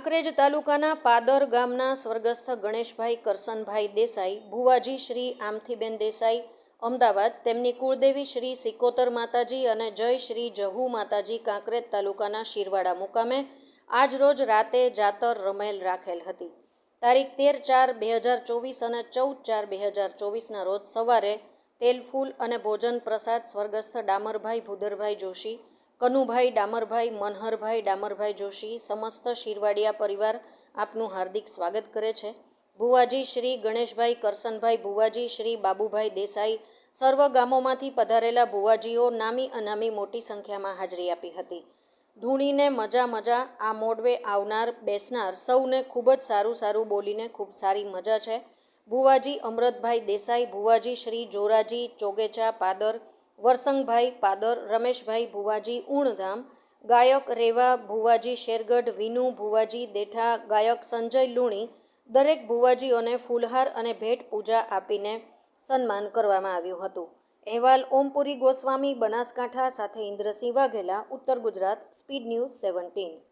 તાલુકાના પાદર ગામના સ્વર્ગસ્થ ગણેશભાઈ કરસનભાઈ દેસાઈ, ભુવાજી શ્રી આમથીબેન દેસાઈ, અમદાવાદ, તેમની કુળદેવી શ્રી સિકોતર માતાજી અને જય શ્રી જહુ માતાજી કાંકરેજ તાલુકાના શિરવાડા મુકામે આજ રોજ રાતે જાતર રમેલ રાખેલ હતી. તારીખ તેર ચાર બે હજાર ચોવીસ અને ચૌદ ચાર બે હજાર ચોવીસના રોજ સવારે તેલ, ફૂલ અને ભોજન પ્રસાદ સ્વર્ગસ્થ ડામરભાઈ ભૂદરભાઈ જોશી કનુભાઈ, ડામરભાઈ, મનહરભાઈ, ડામરભાઈ જોશી સમસ્ત શિરવાડિયા પરિવાર આપનું હાર્દિક સ્વાગત કરે છે. ભુવાજી શ્રી ગણેશભાઈ, કરસનભાઈ ભુવાજી, શ્રી બાબુભાઈ દેસાઈ સર્વ ગામોમાંથી પધારેલા ભુવાજીઓ નામી અનામી મોટી સંખ્યામાં હાજરી આપી હતી. ધૂણીને મજા મજા આ મોડવે આવનાર, બેસનાર સૌને ખૂબ જ સારું સારું બોલીને ખૂબ સારી મજા છે. ભુવાજી, અમૃતભાઈ દેસાઈ, ભુવાજી શ્રી જોરાજી, ચોગેચા, પાદર વરસંગભાઈ પાદર, રમેશભાઈ ભુવાજી, ઉણધામ, ગાયક રેવા ભુવાજી, શેરગઢ, વિનુ ભુવાજી, દેઠા, ગાયક સંજય લુણી, દરેક ભુવાજીઓને ફૂલહાર અને ભેટ પૂજા આપીને સન્માન કરવામાં આવ્યું હતું. અહેવાલ ઓમપુરી ગોસ્વામી, બનાસકાંઠા સાથે ઇન્દ્રસિંહ વાઘેલા, ઉત્તર ગુજરાત, સ્પીડ ન્યૂઝ સેવન્ટીન.